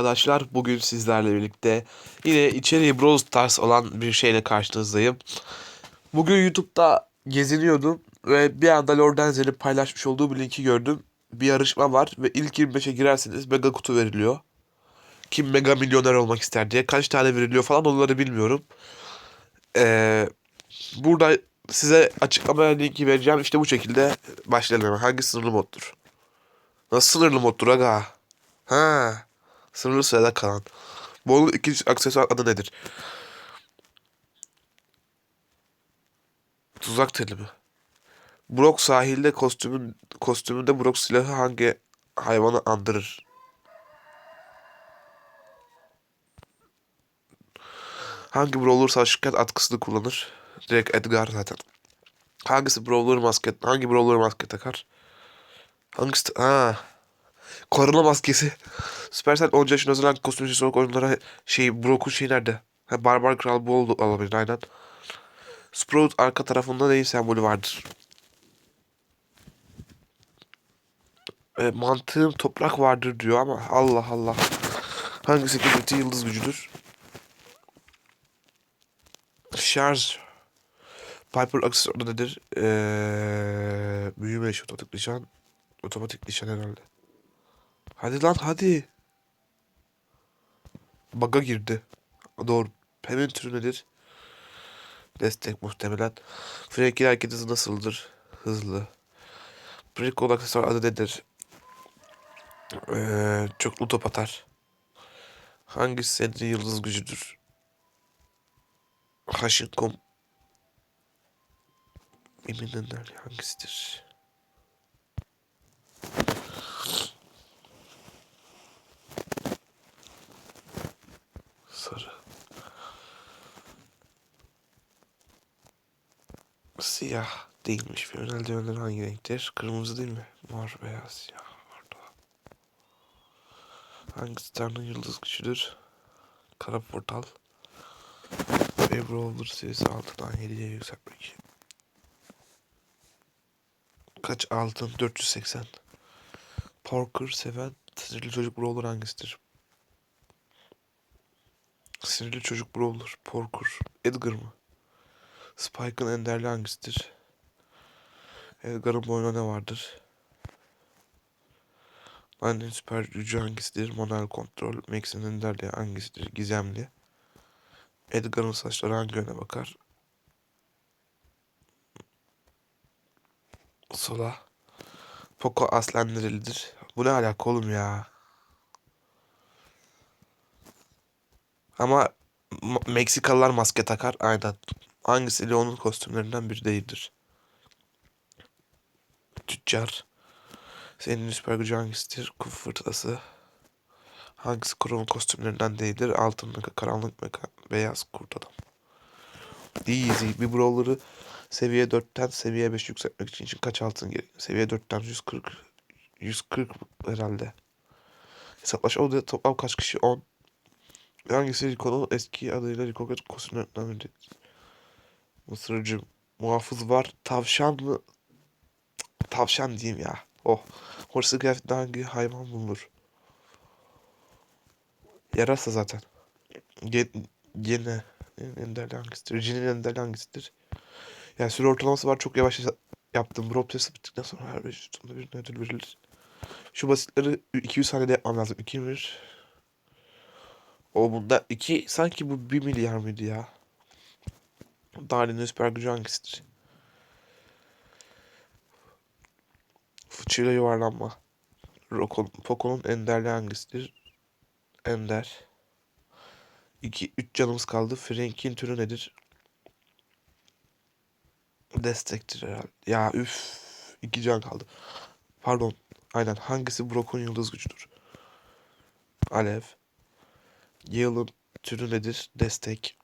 arkadaşlar. Bugün sizlerle birlikte yine içeriği Brawl Stars olan bir şeyle karşınızdayım. Bugün YouTube'da geziniyordum ve bir anda Lord Enzel'in paylaşmış olduğu bir linki gördüm. Bir yarışma var ve ilk 25'e girerseniz mega kutu veriliyor. Kim mega milyoner olmak ister diye. Kaç tane veriliyor falan onları bilmiyorum. Ee, burada size açıklamaya linki vereceğim. İşte bu şekilde başlayalım. Hangi sınırlı moddur? Nasıl sınırlı moddur aga? Ha. Sınırlı sırada kalan. Bolun ikinci aksesuar adı nedir? Tuzak teli mi? Brock sahilde kostümün kostümünde Brock silahı hangi hayvanı andırır? Hangi Brawler savaşırken atkısını kullanır? Direkt Edgar zaten. Hangisi Brawler masket? Hangi Brawler maske takar? Hangisi? Ha. Korona maskesi. Supercell 10 yaşında hazırlanan kostüm için soğuk oyunlara şey Brock'un şey nerede? Ha, Barbar Kral bu oldu alabilir aynen. Sprout arka tarafında neyin sembolü vardır? E, mantığım toprak vardır diyor ama Allah Allah. Hangisi kudreti yıldız gücüdür? Şarj. Piper aksesuarı nedir? Ee, büyüme eşi otomatik nişan. Otomatik nişan herhalde. Hadi lan hadi. Bug'a girdi. Doğru. Hemen türü nedir? Destek muhtemelen. Frank'in hareket hızı nasıldır? Hızlı. Brickle aksesuar adı nedir? Ee, çoklu top atar. Hangisi senin yıldız gücüdür? Haşinkom. Eminönler hangisidir? Sarı. Siyah değilmiş. Bir eldivenler hangi renktir? Kırmızı değil mi? Mor, beyaz, siyah. Orada. Hangisi Tanrı yıldız gücüdür? Kara portal. Ve Brawler serisi 6'dan 7'ye yükseltmek. Kaç altın? 480. Parker seven sinirli çocuk Brawler hangisidir? Sinirli çocuk Brawler. Parker. Edgar mı? Spike'ın enderli hangisidir? Edgar'ın boynuna ne vardır? Annenin süper gücü hangisidir? Manuel kontrol. Max'in enderli hangisidir? Gizemli. Edgar'ın saçları hangi yöne bakar? Sola. Poco aslen nerelidir? Bu ne alaka oğlum ya? Ama Meksikalılar maske takar. Aynen. Hangisi Leon'un kostümlerinden biri değildir? Tüccar. Senin süper gücü hangisidir? Kufu fırtınası. Hangisi Kuro'nun kostümlerinden değildir? Altın meka, karanlık meka, beyaz kurt adam. Easy. Bir brawler'ı seviye 4'ten seviye 5 yükseltmek için, için kaç altın gerek? Seviye 4'ten 140. 140 herhalde. Hesaplaş. O da toplam kaç kişi? 10. Hangisi Rico'nun eski adıyla Rico kostümlerinden biri? Mısırcı. Muhafız var. Tavşan mı? Cık, Tavşan diyeyim ya. Oh. Horse kıyafetinde hangi hayvan bulunur? Yarasa zaten. Gen, gene. Enderli hangisidir? Cin'in enderli hangisidir? Yani süre ortalaması var. Çok yavaş yaptım. Brawl testi bittikten sonra her 5 üstünde bir ödül verilir. Şu basitleri 200 saniyede yapmam lazım. 2 bir. O bunda 2 sanki bu 1 milyar mıydı ya? Darlin'in süper hangisidir? Fıçıyla yuvarlanma. Poco'nun enderli hangisidir? Ender. 2 3 canımız kaldı. Frank'in türü nedir? Destektir herhalde. Ya üf. 2 can kaldı. Pardon. Aynen. Hangisi Brock'un yıldız gücüdür? Alev. Yale'ın türü nedir? Destek.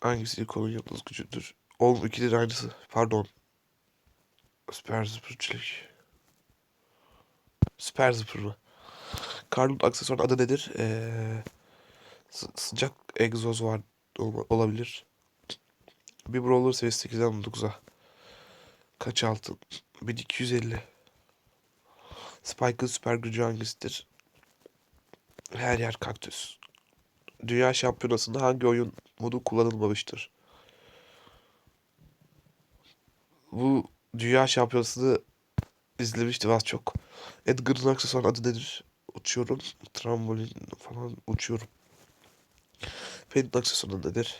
Hangisi Rico'nun yıldız gücüdür? Oğlum ikidir aynısı. Pardon. Süper zıpırçılık. Süper zıpır mı? Karl'ın aksesuarın adı nedir? Ee, sı- sıcak egzoz var ol- olabilir. Bir brawler seviyesi 8'den 9'a. Kaç altın? 1250. Spike'ın süper gücü hangisidir? Her yer kaktüs. Dünya Şampiyonası'nda hangi oyun modu kullanılmamıştır? Bu Dünya Şampiyonası'nı izlemiştim az çok. Edgar'ın aksesuar adı nedir? Uçuyorum. Trambolin falan uçuyorum. Fen'in aksesuarı nedir?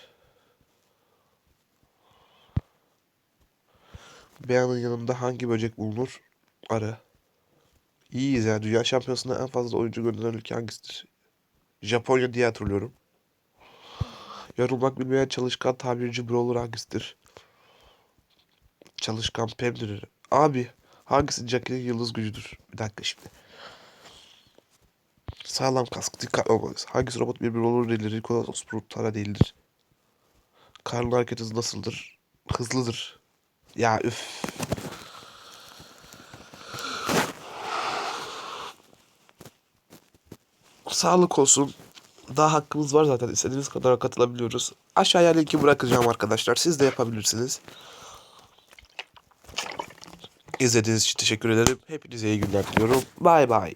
Beyanın yanında hangi böcek bulunur? Arı. İyiyiz ya. Dünya Şampiyonası'nda en fazla oyuncu gönderen ülke hangisidir? Japonya diye hatırlıyorum. Yorulmak bilmeyen çalışkan tabirci brawler hangisidir? Çalışkan Pem'dir. Abi hangisi Jackie'nin yıldız gücüdür? Bir dakika şimdi. Sağlam kask, dikkatli olmalıyız. Hangisi robot bir brawler değildir? Nikolas Osprutara değildir. Karnın hareket hızı nasıldır? Hızlıdır. Ya üf. Sağlık olsun. Daha hakkımız var zaten. İstediğiniz kadar katılabiliyoruz. Aşağıya linki bırakacağım arkadaşlar. Siz de yapabilirsiniz. İzlediğiniz için teşekkür ederim. Hepinize iyi günler diliyorum. Bay bay.